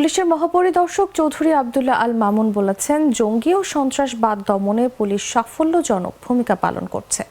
পুলিশের মহাপরিদর্শক চৌধুরী আবদুল্লাহ আল মামুন বলেছেন, জঙ্গি ও সন্ত্রাসবাদ দমনে পুলিশ সাফল্যজনক ভূমিকা পালন করছে।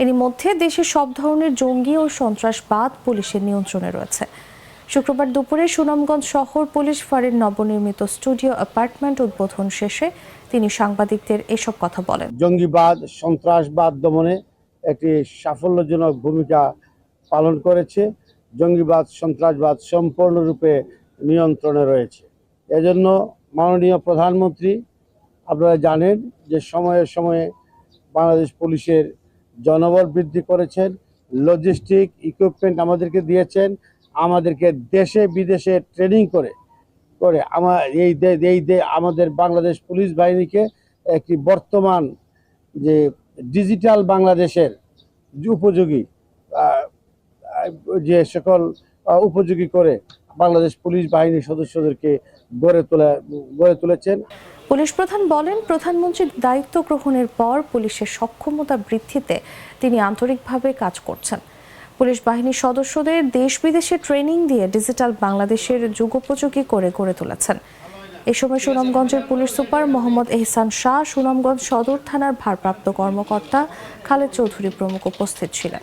এরই মধ্যে দেশে সব ধরনের জঙ্গি ও সন্ত্রাসবাদ পুলিশের নিয়ন্ত্রণে রয়েছে। শুক্রবার দুপুরে সুনামগঞ্জ শহর পুলিশ ফাঁড়ির নবনির্মিত স্টুডিও অ্যাপার্টমেন্ট উদ্বোধন শেষে তিনি সাংবাদিকদের এসব কথা বলেন। জঙ্গিবাদ সন্ত্রাসবাদ দমনে একটি সাফল্যজনক ভূমিকা পালন করেছে। জঙ্গিবাদ সন্ত্রাসবাদ সম্পূর্ণরূপে নিয়ন্ত্রণে রয়েছে। এজন্য মাননীয় প্রধানমন্ত্রী, আপনারা জানেন যে সময়ে সময়ে বাংলাদেশ পুলিশের জনবল বৃদ্ধি করেছেন লজিস্টিক ইকুইপমেন্ট আমাদেরকে দিয়েছেন, আমাদেরকে দেশে বিদেশে ট্রেনিং করে করে আমার এই এই আমাদের বাংলাদেশ পুলিশ বাহিনীকে একটি বর্তমান যে ডিজিটাল বাংলাদেশের উপযোগী যে সকল উপযোগী করে বাংলাদেশ পুলিশ বাহিনীর সদস্যদেরকে গড়ে তোলা, গড়ে তুলেছেন। পুলিশ প্রধান বলেন, প্রধানমন্ত্রীর দায়িত্ব গ্রহণের পর পুলিশের সক্ষমতা বৃদ্ধিতে তিনি আন্তরিকভাবে কাজ করছেন। পুলিশ বাহিনীর সদস্যদের দেশ বিদেশে ট্রেনিং দিয়ে ডিজিটাল বাংলাদেশের যুগোপযোগী করে গড়ে তুলেছেন। এ সময় সুনামগঞ্জের পুলিশ সুপার মোহাম্মদ এহসান শাহ, সুনামগঞ্জ সদর থানার ভারপ্রাপ্ত কর্মকর্তা খালেদ চৌধুরী প্রমুখ উপস্থিত ছিলেন।